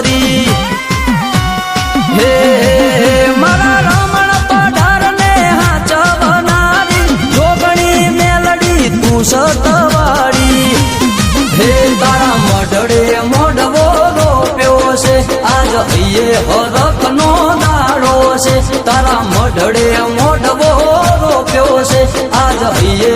કરી. હે મારા રમણ પડાર ને હાચ બનાવી જોગણી મેલડી તું સતવાળી હે, તારા મડડે મોઢવો રોપ્યો છે, આજ અહીએ હરખ નો દાડો છે. તારા મઢડે મોઢવો રોપ્યો છે, આજ અહીએ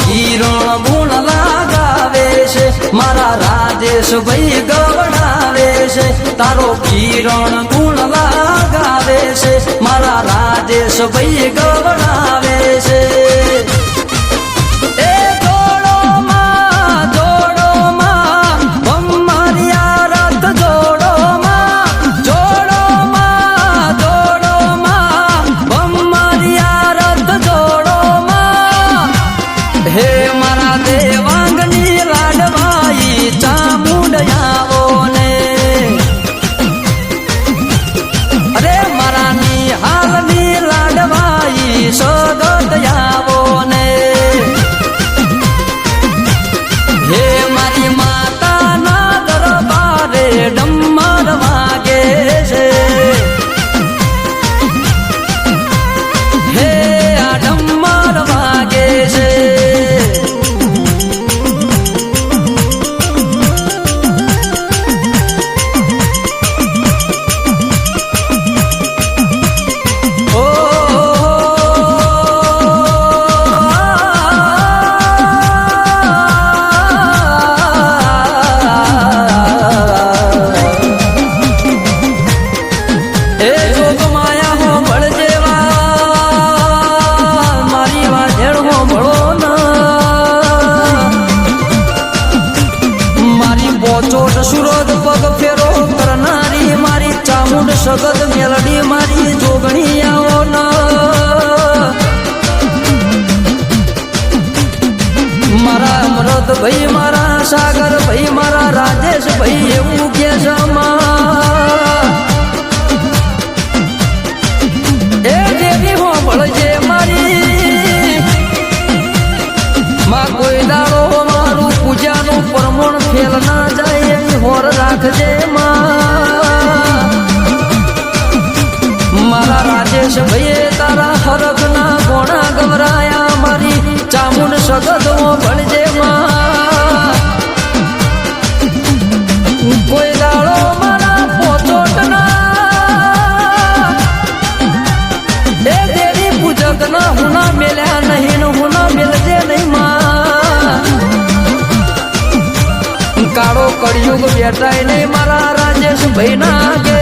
કિરણ ગુણ લગાવે છે મારા રાજેશ ભાઈ ગવડાવે છે તારો કિરણ ગુણ લગાવે છે મારા રાજેશ ભાઈ ગવડાવે છે ચોટ સુરત પગ ફેરો કરનારી મારી, ચામુંડ સગત મેલડી મારી, જોગણી આવો મારા અમરત ભાઈ મારા સાગર ભાઈ મારા રાજેશ ભાઈ એવું કે છે ફેલ ના જાય એની હોર રાખજે મારા રાજેશ ભાઈએ તારા હરખ ના ગોણા ગવરાયા મારી ચામુંડ સગત ભણજે કળિયુગ બેઠાય નહીં મારા રાજેશ ભાઈ ના ગે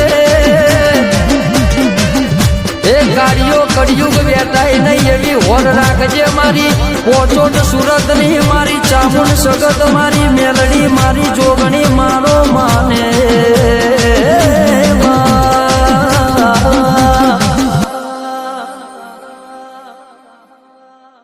એ કાર્યો કળિયુગ બેઠાય નહીં એવી હોર રાખજે મારી. પોચોટ સુરતની મારી, ચામુંડ સગત મારી, મેલડી મારી, જોગણી મારો માને.